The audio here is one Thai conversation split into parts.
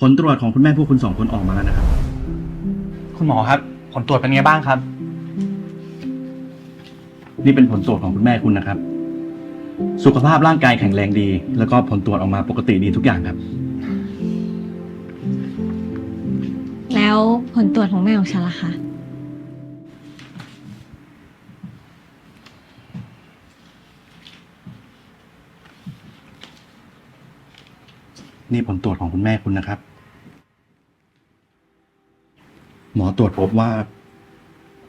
ผลตรวจของคุณแม่พวกคุณสองคนออกมาแล้วนะครับ คุณหมอครับ ผลตรวจเป็นไงบ้างครับ นี่เป็นผลตรวจของคุณแม่คุณนะครับ สุขภาพร่างกายแข็งแรงดี แล้วก็ผลตรวจออกมาปกติดีทุกอย่างครับ แล้วผลตรวจของแม่ของฉันล่ะคะ นี่ผลตรวจของคุณแม่คุณนะครับ หมอตรวจพบว่า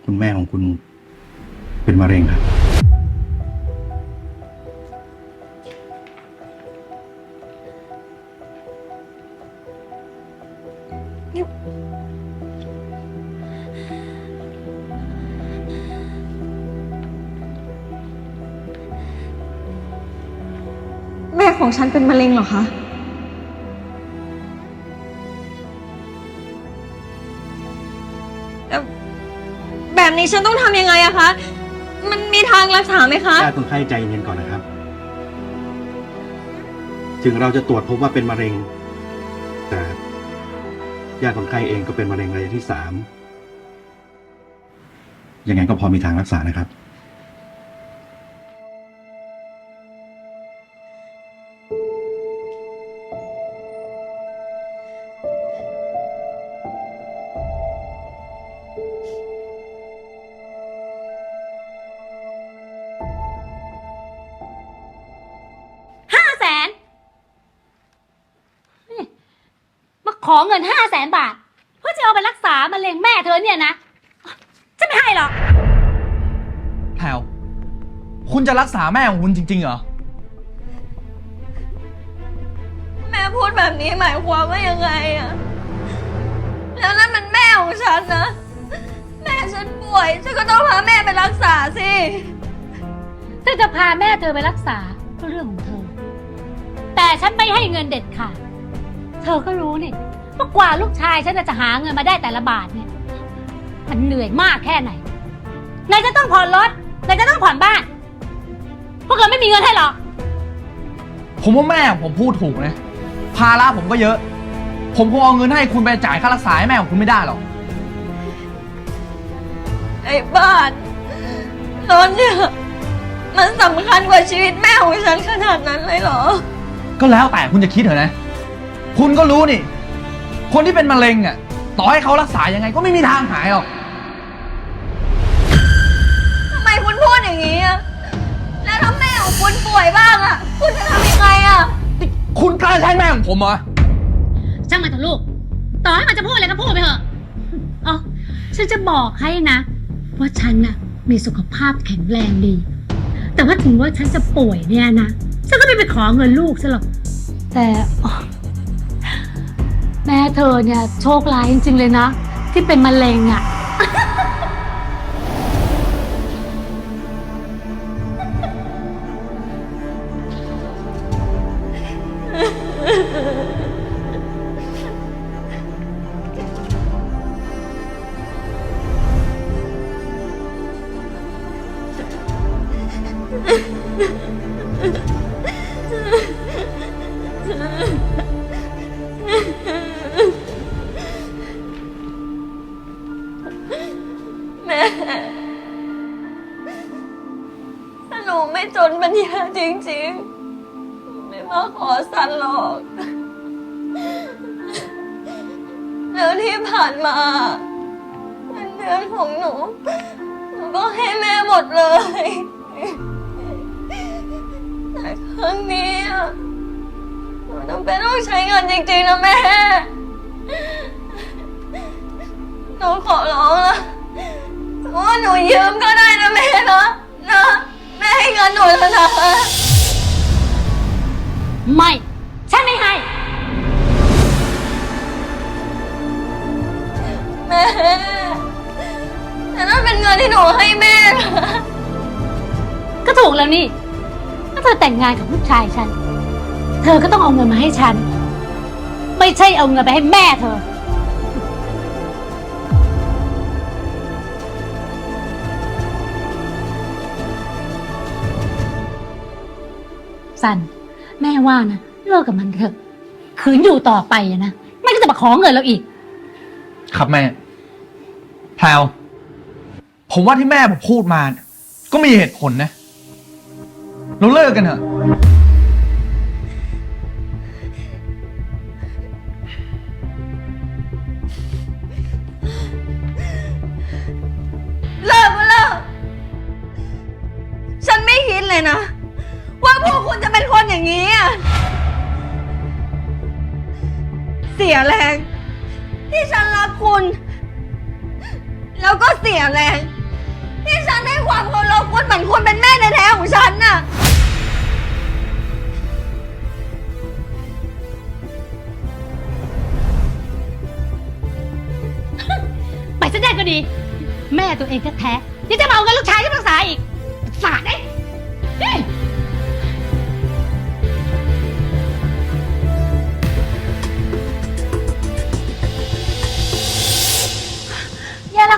คุณแม่ของคุณเป็นมะเร็งครับ แม่ของฉันเป็นมะเร็งเหรอคะ ฉันต้องทำยังไงอะคะ มันมีทางรักษาไหมคะ ญาติคนไข้ใจเย็นก่อนนะครับ ถึงเราจะตรวจพบว่าเป็นมะเร็ง แต่ญาติคนไข้เองก็เป็นมะเร็งระยะที่สามยังไงก็พอมีทางรักษานะครับ คุณจะรักษาแม่ของคุณจริงๆเหรอ แม่พูดแบบนี้หมายความว่ายังไงอะแล้วนั่นมันแม่ของฉันนะ แม่ฉันป่วย ฉันก็ต้องพาแม่ไปรักษาสิ เธอจะพาแม่เธอไปรักษาก็เรื่องของเธอ แต่ฉันไม่ให้เงินเด็ดขาดเธอก็รู้นี่ว่ากว่าลูกชายฉันจะหาเงินมาได้แต่ละบาทเนี่ย มันเหนื่อยมากแค่ไหนไหนจะต้องผ่อนรถไหนจะต้องผ่อนบ้าน พวกเราไม่มีเงินให้หรอกผมว่าแม่ของผมพูดถูกนะ ภาระผมก็เยอะ ผมคงเอาเงินให้คุณไปจ่ายค่ารักษาให้แม่ของคุณไม่ได้หรอก ไอ้บ้านรถเนี่ย มันสำคัญกว่าชีวิตแม่ของฉันขนาดนั้นเลยเหรอ ก็แล้วแต่คุณจะคิดเถอะนะ คุณก็รู้นี่ คนที่เป็นมะเร็งอะ ต่อให้เขารักษายังไงก็ไม่มีทางหายหรอก ของคุณป่วยบ้างอะคุณจะทำยังไงอะคุณกล้าใช้แม่ของผมเหรอ ช่างมันเถอะลูก ต่อให้มันจะพูดอะไรก็พูดไปเถอะอ๋อฉันจะบอกให้นะว่าฉันน่ะมีสุขภาพแข็งแรงดี แต่ว่าถึงว่าฉันจะป่วยเนี่ยนะ ฉันก็ไม่ไปขอเงินลูกซะหรอก แต่อ๋อแม่เธอเนี่ยโชคร้ายจริงๆเลยนะ ที่เป็นมะเร็งอะ แม่ ถ้าหนูไม่จนปัญญาจริงๆ ไม่มาขอสันหรอกแล้วที่ผ่านมาเงินเดือนของหนู หนูก็ให้แม่หมดเลย แต่ครั้งนี้ จำเป็นต้องใช้เงินจริงๆนะแม่ หนูขอร้องละถือว่าหนูยืมก็ได้นะแม่นะนะแม่ให้เงินหนูเถอะนะไม่ ฉันไม่ให้ แม่แต่นั่นเป็นเงินที่หนูให้แม่นะก็ถูกแล้วนี่ถ้าเธอแต่งงานกับลูกชายฉันเธอก็ต้องเอาเงินมาให้ฉัน ไม่ใช่เอาเงินไปให้แม่เธอ สัน แม่ว่านะเลิกกับมันเถอะขืนอยู่ต่อไปอะนะมันก็จะจะมาขอเงินเราอีก ครับแม่แพลวผมว่าที่แม่ผมพูดมาเนี่ยก็มีเหตุผลนะ เราเลิกกันเถอะ แรงที่ฉันให้ความเคารพคุณเหมือนคุณเป็นแม่แท้ๆของฉันน่ะ ไปซะได้ก็ดี แม่ตัวเองแท้ๆยังจะมาเอาเงินลูกชายที่รักษาอีกสาดได้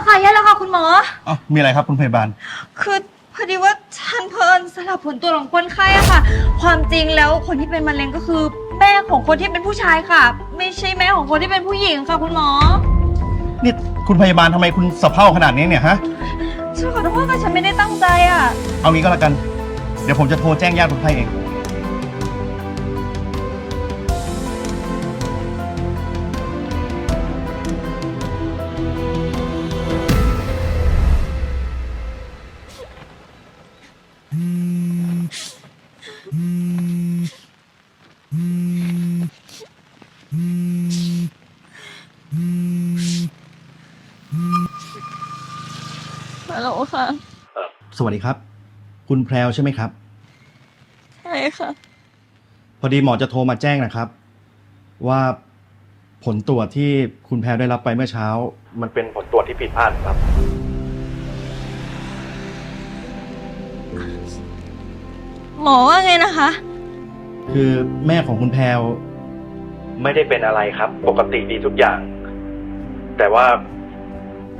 ค่ะแย่แล้วค่ะคุณหมอ อ๋อมีอะไรครับคุณพยาบาล คือพอดีว่าฉันเพลินสลับผลตรวจของคนไข้อะค่ะ ความจริงแล้วคนที่เป็นมะเร็งก็คือแม่ของคนที่เป็นผู้ชายค่ะ ไม่ใช่แม่ของคนที่เป็นผู้หญิงค่ะ คุณหมอ นี่คุณพยาบาลทำไมคุณสะเพร่าขนาดนี้เนี่ยฮะ ฉันขอโทษค่ะฉันไม่ได้ตั้งใจอะเอางี้ก็แล้วกัน เดี๋ยวผมจะโทรแจ้งญาติคนไข้เอง ค่ะ สวัสดีครับ คุณแพรวใช่ไหมครับ ใช่ค่ะ พอดีหมอจะโทรมาแจ้งนะครับ ว่าผลตรวจที่คุณแพรวได้รับไปเมื่อเช้า มันเป็นผลตรวจที่ผิดพลาดครับ หมอว่าไงนะคะ คือแม่ของคุณแพรวไม่ได้เป็นอะไรครับ ปกติดีทุกอย่าง แต่ว่า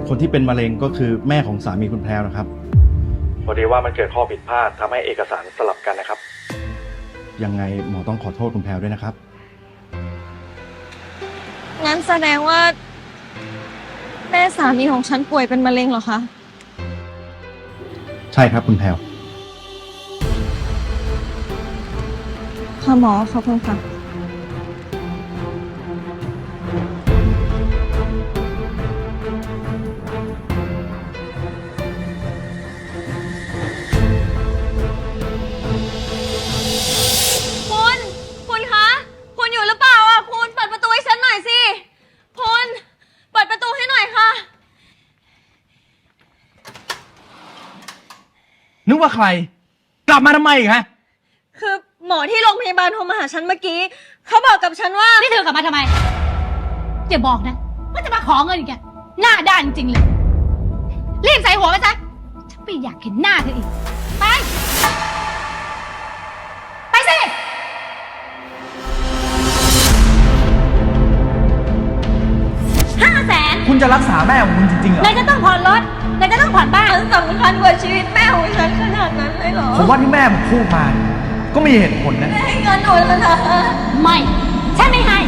คนที่เป็นมะเร็งก็คือแม่ของสามีคุณแพรวนะครับ พอดีว่ามันเกิดข้อผิดพลาดทำให้เอกสารสลับกันนะครับ ยังไงหมอต้องขอโทษคุณแพรวด้วยนะครับ งั้นแสดงว่า แม่สามีของฉันป่วยเป็นมะเร็งเหรอคะ ใช่ครับคุณแพรว ค่ะหมอขอบคุณค่ะ ว่าใคร กลับมาทำไมอีกฮะ คือหมอที่โรงพยาบาลโทรมาหาฉันเมื่อกี้ เขาบอกกับฉันว่า นี่เธอกลับมาทำไมอย่าบอกนะว่าจะมาขอเงินอีกอะหน้าด้านจริงเลย รีบใส่หัวไปซะฉันไม่อยากเห็นหน้าเธออีก ไป ไปสิ ห้าแสนคุณจะรักษาแม่ของคุณจริงๆเหรอ นายจะต้องผ่อนรถ นายจะต้องผ่อนบ้านมันสำคัญกว่าชีวิตแม่ของฉันขนาดนั้นเลยเหรอผมว่าที่แม่ผมพูดมา ก็มีเหตุผลนะ แม่ให้เงินหนูแล้วนะไม่ฉันไม่ให้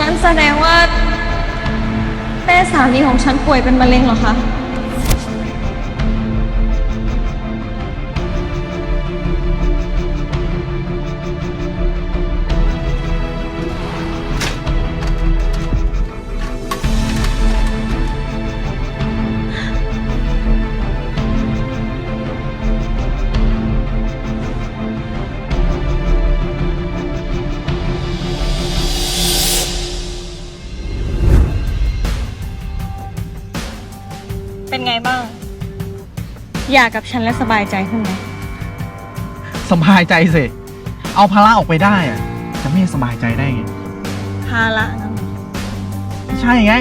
งั้นแสดงว่าแม่สามีของฉันป่วยเป็นมะเร็งเหรอคะ เป็นไงบ้าง อยากกับฉันแล้วสบายใจขึ้นไหมสบายใจสิ เอาภาระออกไปได้อะจะไม่สบายใจได้ไง ภาระนะไม่ใช่ไง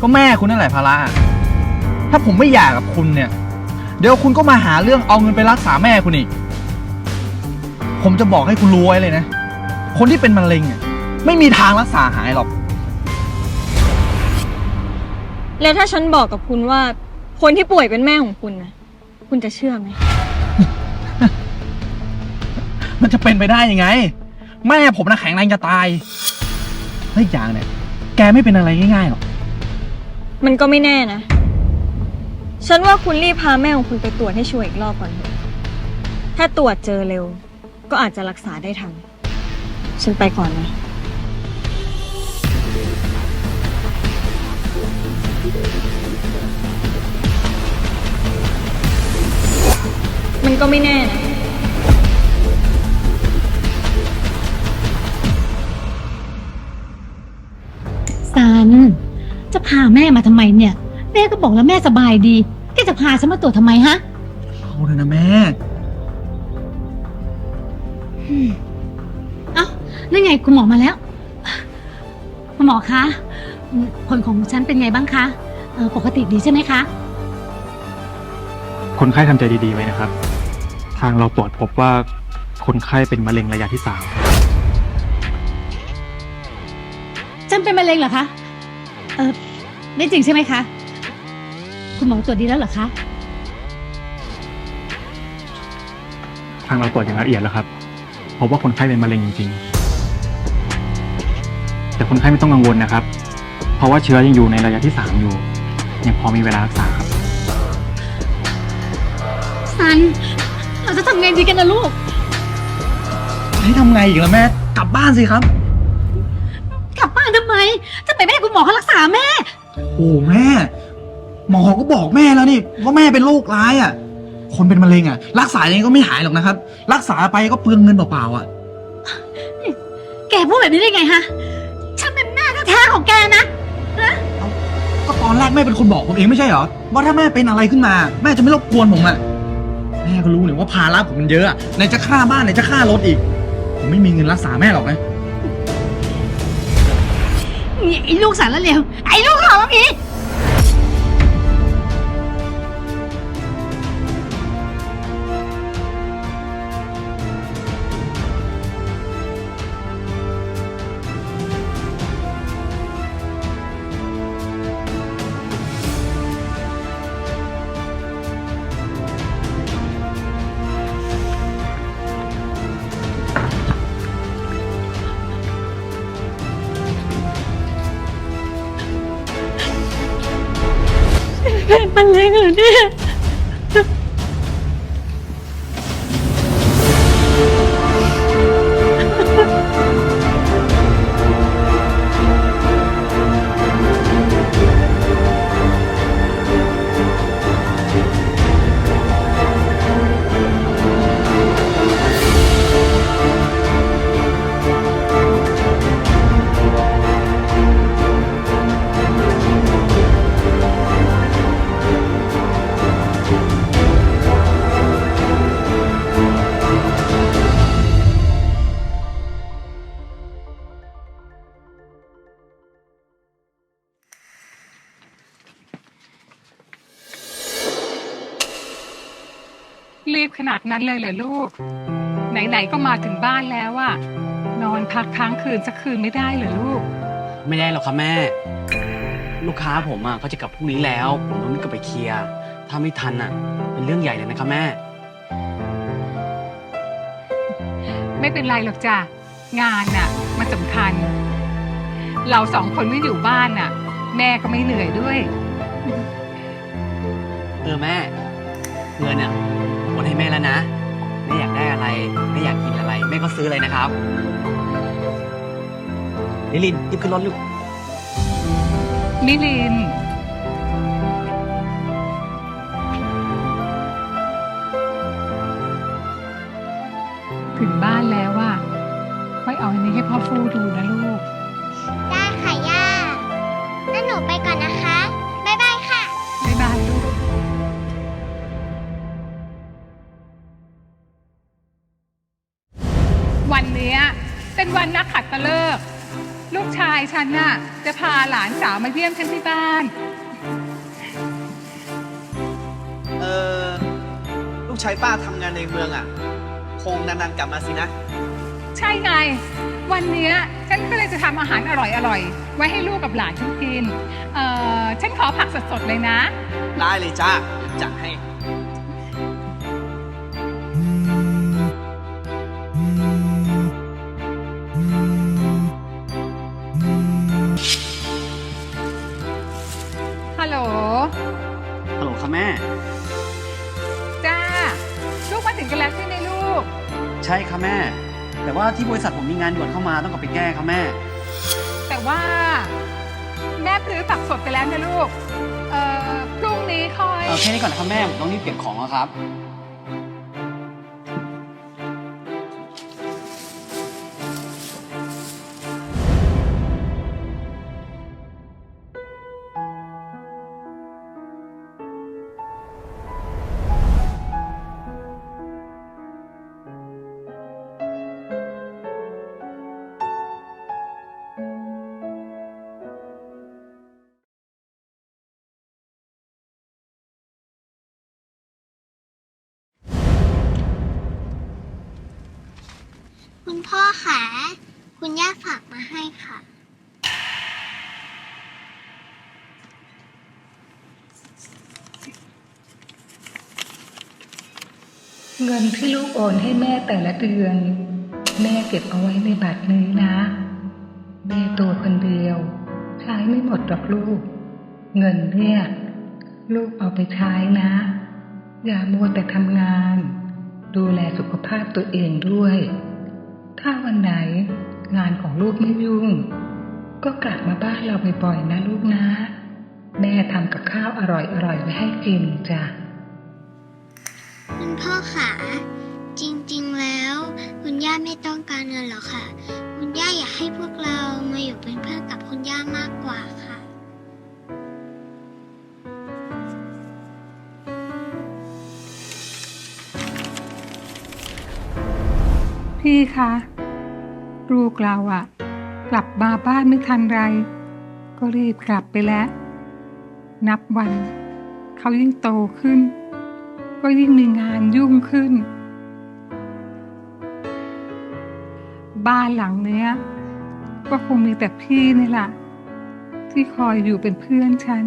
ก็แม่คุณนั่นแหละภาระถ้าผมไม่อยากกับคุณเนี่ย เดี๋ยวคุณก็มาหาเรื่องเอาเงินไปรักษาแม่คุณอีก ผมจะบอกให้คุณรู้ไว้เลยนะ คนที่เป็นมะเร็งอะไม่มีทางรักษาหายหรอก แล้วถ้าฉันบอกกับคุณว่า คนที่ป่วยเป็นแม่ของคุณนะคุณจะเชื่อไหม มันจะเป็นไปได้ยังไง แม่ผมนะแข็งแรงจะตายและอีกอย่างเนี่ย แกไม่เป็นอะไรง่ายๆหรอก มันก็ไม่แน่นะ ฉันว่าคุณรีบพาแม่ของคุณไปตรวจให้ชัวร์อีกรอบก่อนเถอะถ้าตรวจเจอเร็ว ก็อาจจะรักษาได้ทัน ฉันไปก่อนนะ มันก็ไม่แน่นะซัน จะพาแม่มาทำไมเนี่ย แม่ก็บอกแล้วแม่สบายดี แกจะพาฉันมาตรวจทำไมฮะ เอาเลยนะแม่ เอ้านั่นไงคุณหมอมาแล้ว คุณหมอคะอืมผลของฉันเป็นไงบ้างคะเอ่อปกติดีใช่ไหมคะ คนไข้ทำใจดีๆไว้นะครับ ทางเราตรวจพบว่าคนไข้เป็นมะเร็งระยะที่สามฉันเป็นมะเร็งเหรอคะ เออไม่จริงใช่ไหมคะ คุณหมอตรวจดีแล้วเหรอคะ ทางเราตรวจอย่างละเอียดแล้วครับพบว่าคนไข้เป็นมะเร็งจริง ๆ แต่คนไข้ไม่ต้องกังวลนะครับ เพราะว่าเชื้อยังอยู่ในระยะที่สามอยู่ ยังพอมีเวลารักษาครับ ซัน เราจะทำไงดีกันนะลูก ให้ทำไงอีกล่ะแม่ กลับบ้านสิครับ กลับบ้านทำไม จะไปไม่ให้คุณหมอเขารักษาแม่ โอ้แม่ หมอก็บอกแม่แล้วนี่ว่าแม่เป็นโรคร้ายอะ คนเป็นมะเร็งอะ รักษายังไงก็ไม่หายหรอกนะครับ รักษาไปก็เปลืองเงินเปล่าๆอะ แกพูดแบบนี้ได้ไงฮะ ฉันเป็นแม่แท้ๆของแกนะก็ตอนแรกแม่เป็นคนบอกผมเองไม่ใช่เหรอว่าถ้าแม่เป็นอะไรขึ้นมา แม่จะไม่รบกวนผมอะ แม่ก็รู้เนี่ยว่าภาระผมมันเยอะอะไหนจะค่าบ้านไหนจะค่ารถอีก ผมไม่มีเงินรักษาแม่หรอกนะ นี่ไอ้ลูกสารละเลวไอ้ลูกหลอกอีเป็นมะเร็งเหรอเนี่ย นาดนั้นเลยเหรอลูก ไหนๆก็มาถึงบ้านแล้วอะนอนพักค้างคืนสักคืนไม่ได้เหรอลูก ไม่ได้หรอกครับแม่ ลูกค้าผมอะเขาจะกลับพรุ่งนี้แล้ว ผมต้องรีบกลับไปเคลียร์ ถ้าไม่ทันอะ เป็นเรื่องใหญ่เลยนะครับแม่ ไม่เป็นไรหรอกจ้ะงานน่ะ มันสำคัญ เราสองคนไม่อยู่บ้านน่ะ แม่ก็ไม่เหนื่อยด้วย เออแม่ เงินอะโอน ให้แม่แล้วนะแม่อยากได้อะไรแม่อยากกินอะไรแม่ก็ซื้อเลยนะครับนิลินรีบขึ้นรถลูกมิลิน ถึงบ้านแล้วว่าค่อยเอาอันนี้ให้พ่อฟูดูนะลูก ฉันน่ะจะพาหลานสาวมาเยี่ยมฉันที่บ้าน เออลูกชายป้าทำงานในเมืองอะ คงนานๆกลับมาสินะ ใช่ไง วันเนี้ยฉันก็เลยจะทำอาหารอร่อยๆ ไว้ให้ลูกกับหลานฉันกิน เอ่อ ฉันขอผักสดๆเลยนะ ได้เลยจ้าจัดให้ ที่บริษัทผมมีงานด่วนเข้ามาต้องกลับไปแก้ครับแม่ แต่ว่า แม่ซื้อผักสดไปแล้วนะลูก เอ่อ พรุ่งนี้ค่อย เออแค่นี้ก่อนนะครับแม่ ผมต้องรีบเก็บของแล้วครับ คุณพ่อคะคุณย่าฝากมาให้ค่ะ เงินที่ลูกโอนให้แม่แต่ละเดือน แม่เก็บเอาไว้ในบัตรนี้นะ แม่ตัวคนเดียวใช้ไม่หมดหรอกลูก เงินเนี่ยลูกเอาไปใช้นะ อย่ามัวแต่ทำงาน ดูแลสุขภาพตัวเองด้วย ถ้าวันไหนงานของลูกไม่ยุ่ง ก็กลับมาบ้านเราบ่อยๆนะลูกนะ แม่ทำกับข้าวอร่อยๆไว้ให้กินจ้ะคุณพ่อคะจริงๆแล้ว คุณย่าไม่ต้องการเงินหรอกค่ะ คุณย่าอยากให้พวกเรามาอยู่เป็นเพื่อน พี่คะลูกเราอะกลับมาบ้านไม่ทันไร ก็รีบกลับไปแล้ว นับวัน เขายิ่งโตขึ้น ก็ยิ่งมีงานยุ่งขึ้น บ้านหลังเนี้ย ก็คงมีแต่พี่นี่แหละที่คอยอยู่เป็นเพื่อนฉัน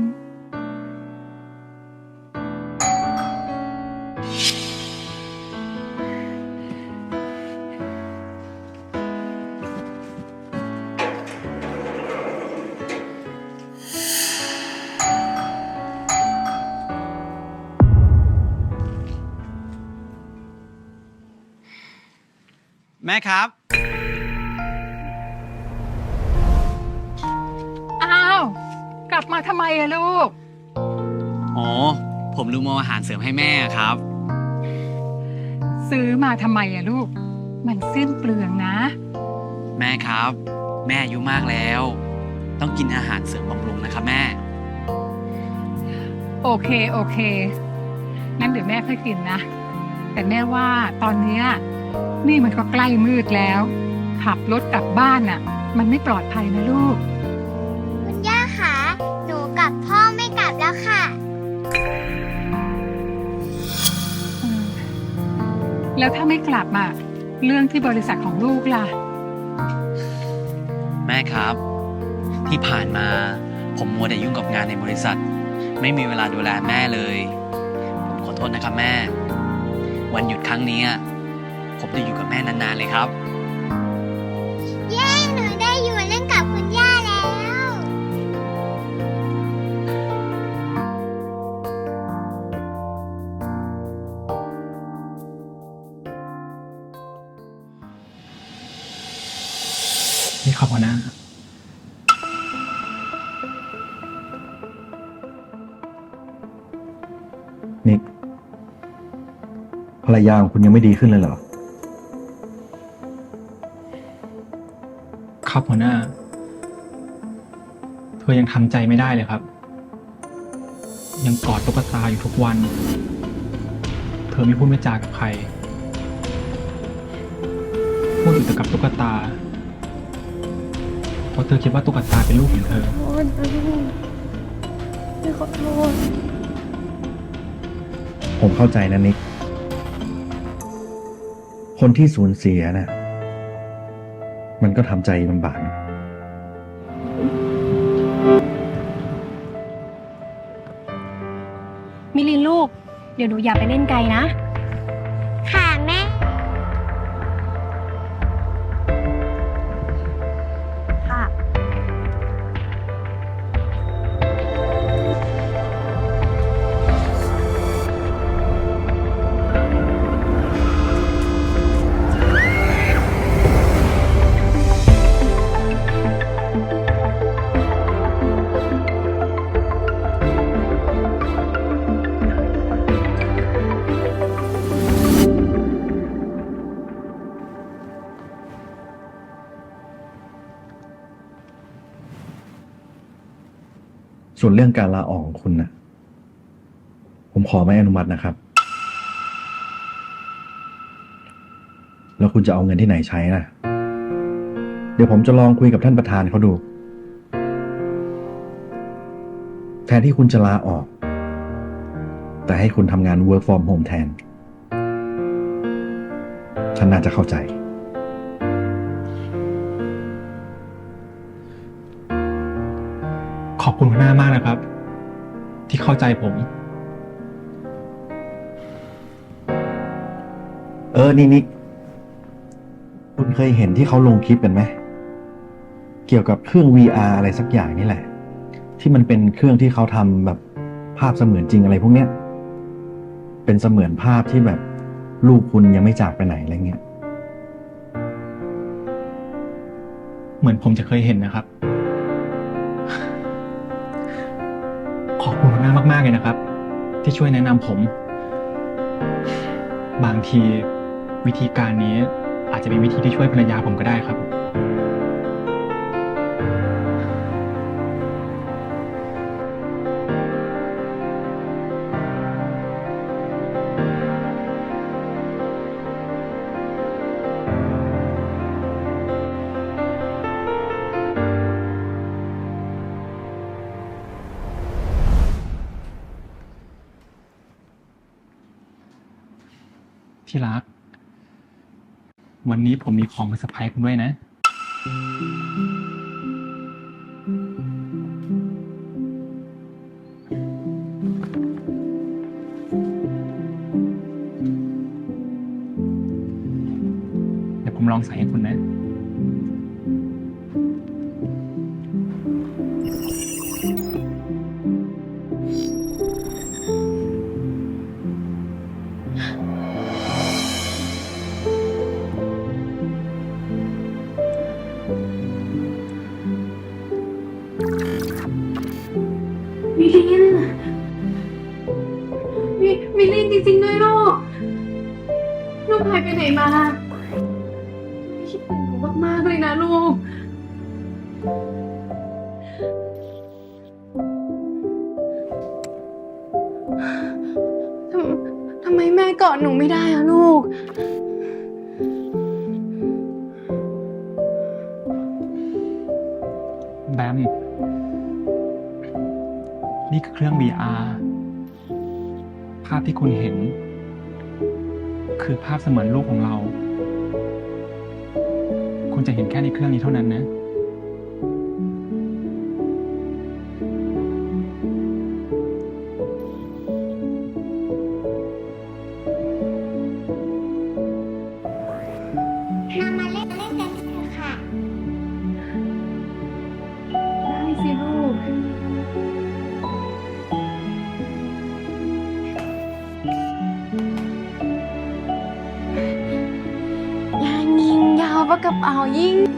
แม่ครับ อ้าว กลับมาทำไมอะลูก อ๋อ ผมลืมเอาอาหารเสริมให้แม่ครับ ซื้อมาทำไมอะลูก มันสิ้นเปลืองนะ แม่ครับ แม่อายุมากแล้ว ต้องกินอาหารเสริมบำรุงนะครับแม่ โอเค โอเค งั้นเดี๋ยวแม่ค่อยกินนะ แต่แม่ว่าตอนเนี้ย นี่มันก็ใกล้มืดแล้ว ขับรถกลับบ้านน่ะ มันไม่ปลอดภัยนะลูก คุณย่าคะหนูกับพ่อไม่กลับแล้วค่ะเออแล้วถ้าไม่กลับอะ เรื่องที่บริษัทของลูกล่ะ แม่ครับ ที่ผ่านมาผมมัวแต่ยุ่งกับงานในบริษัท ไม่มีเวลาดูแลแม่เลย ผมขอโทษนะครับแม่ วันหยุดครั้งนี้ ผมจะอยู่กับแม่นานๆเลยครับ เย้หนูได้อยู่เล่นกับคุณย่าแล้ว นี่ครับหัวหน้า นิกภรรยาของคุณยังไม่ดีขึ้นเลยเหรอ ครับหัวหน้า เธอยังทำใจไม่ได้เลยครับ ยังกอดตุ๊กตาอยู่ทุกวัน เธอไม่พูดไม่จากับใคร พูดอยู่แต่กับตุ๊กตา เพราะเธอคิดว่าตุ๊กตาเป็นลูกของเธอผมเข้าใจนะนิก คนที่สูญเสียน่ะ มันก็ทำใจลำบากนะมิลินลูก เดี๋ยวหนูอย่าไปเล่นไกลนะค่ะ ส่วนเรื่องการลาออกของคุณนะผมขอไม่อนุมัตินะครับ แล้วคุณจะเอาเงินที่ไหนใช้นะเดี๋ยวผมจะลองคุยกับท่านประธานเขาดู แทนที่คุณจะลาออก แต่ให้คุณทำงาน work from home แทน ฉันน่าจะเข้าใจ คุณหัวหน้ามากนะครับ ที่เข้าใจผม เออ นี่นิกคุณเคยเห็นที่เขาลงคลิปกันไหม เกี่ยวกับเครื่อง VR อะไรสักอย่างนี่แหละ ที่มันเป็นเครื่องที่เขาทำแบบภาพเสมือนจริงอะไรพวกเนี้ย เป็นเสมือนภาพที่แบบลูกคุณยังไม่จากไปไหนอะไรเงี้ย เหมือนผมจะเคยเห็นนะครับ คุณามาก ๆ เลยนะครับ ที่ช่วยแนะนำผม บางทีวิธีการนี้อาจจะเป็นวิธีที่ช่วยภรรยาผมก็ได้ครับ ที่รัก วันนี้ผมมีของมาเซอร์ไพรส์คุณด้วยนะ เดี๋ยวผมลองใส่ให้คุณนะ นี่คือเครื่อง VR ภาพที่คุณเห็น คือภาพเสมือนลูกของเรา คุณจะเห็นแค่ในเครื่องนี้เท่านั้นนะ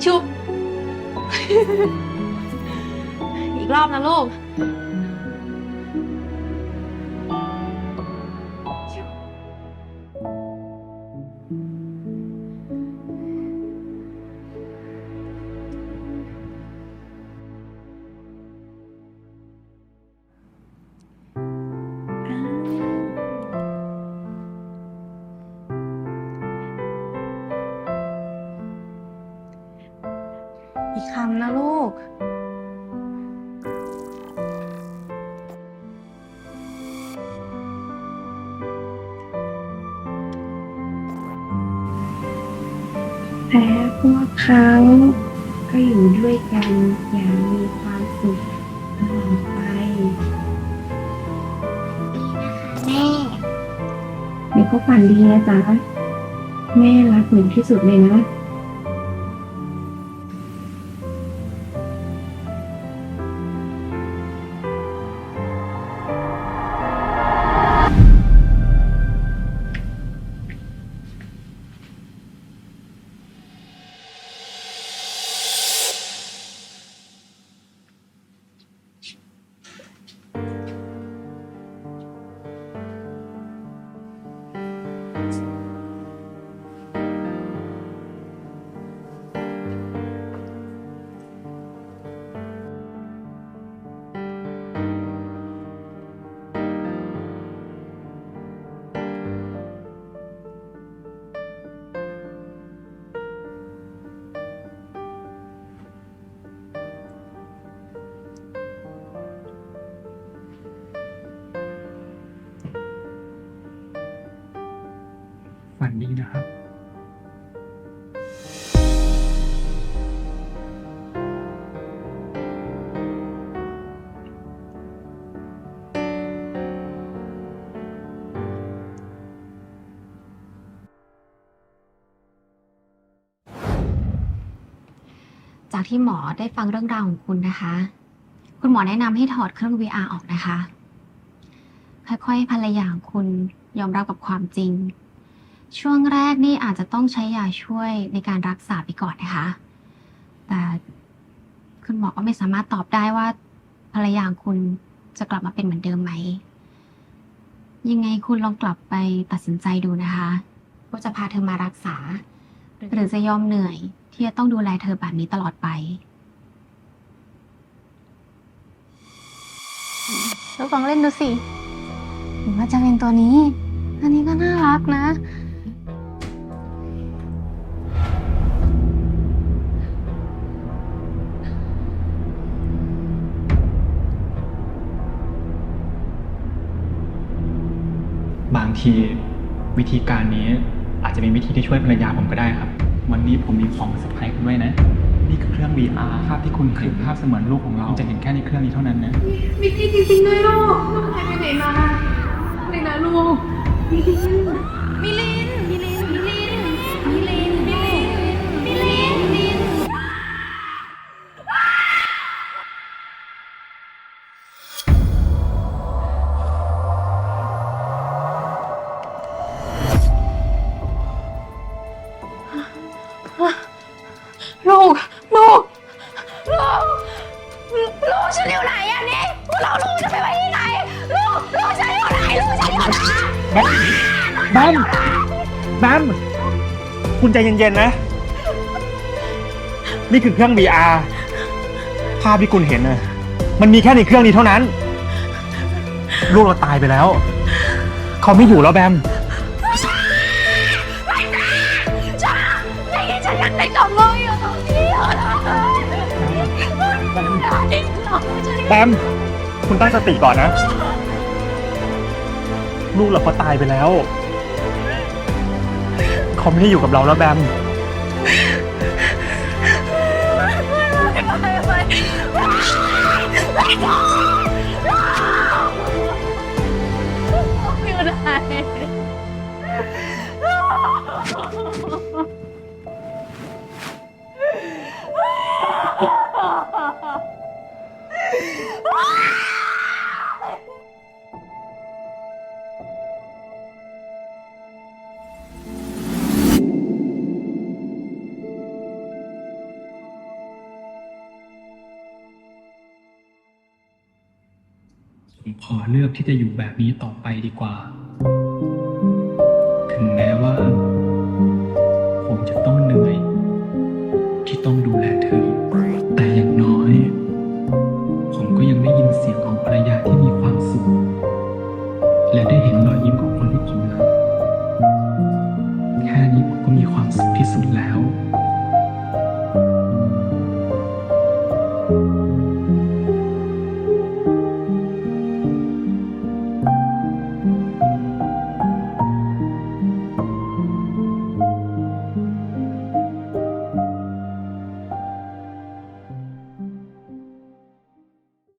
ชุบ อีกรอบนะลูกอีก ฝันดีนะจ๊ะ แม่รักหนูที่สุดเลยนะ นดีนะครับจากที่หมอได้ฟังเรื่องราวของคุณนะคะ คุณหมอแนะนำให้ถอดเครื่อง VR ออกนะคะ ค่อยๆให้ภรรยาของคุณยอมรับกับความจริง ช่วงแรกนี่อาจจะต้องใช้ยาช่วยในการรักษาไปก่อนนะคะ แต่คุณหมอก็ไม่สามารถตอบได้ว่า ภรรยาของคุณจะกลับมาเป็นเหมือนเดิมไหม ยังไงคุณลองกลับไปตัดสินใจดูนะคะว่าจะพาเธอมารักษา หรือจะยอมเหนื่อย ที่จะต้องดูแลเธอแบบนี้ตลอดไปเลองเล่นดูสิหรือว่าจะเป็นตัวนี้ อันนี้ก็น่ารักนะางที วิธีการนี้อาจจะเป็นวิธีที่ช่วยภรรยาผมก็ได้ครับ วันนี้ผมมีของมาเซอร์ไพรส์คุณด้วยนะ นี่คือเครื่อง VR ภาพที่คุณเห็นภาพเสมือนลูกของเราคุณจะเห็นแค่ในเครื่องนี้เท่านั้นนะ มิกกี้จริงๆด้วยลูกลูกหายไปไหนมาเลยนะลูก เย็นๆนะ นี่คือเครื่อง VR ภาพที่คุณเห็นน่ะมันมีแค่ในเครื่องนี้เท่านั้น ลูกเราตายไปแล้ว เขาไม่อยู่แล้วแบม ไม่ได้ฉันยังติดกับมึงอยู่ตรงนี้เหรอจริงเหรอฉันแบม คุณตั้งสติก่อนนะ ลูกเราเขาตายไปแล้ว เขาไม่ได้อยู่กับเราแล้วแบมอยู่ เลือกที่จะอยู่แบบนี้ต่อไปดีกว่า ถึงแม้ว่า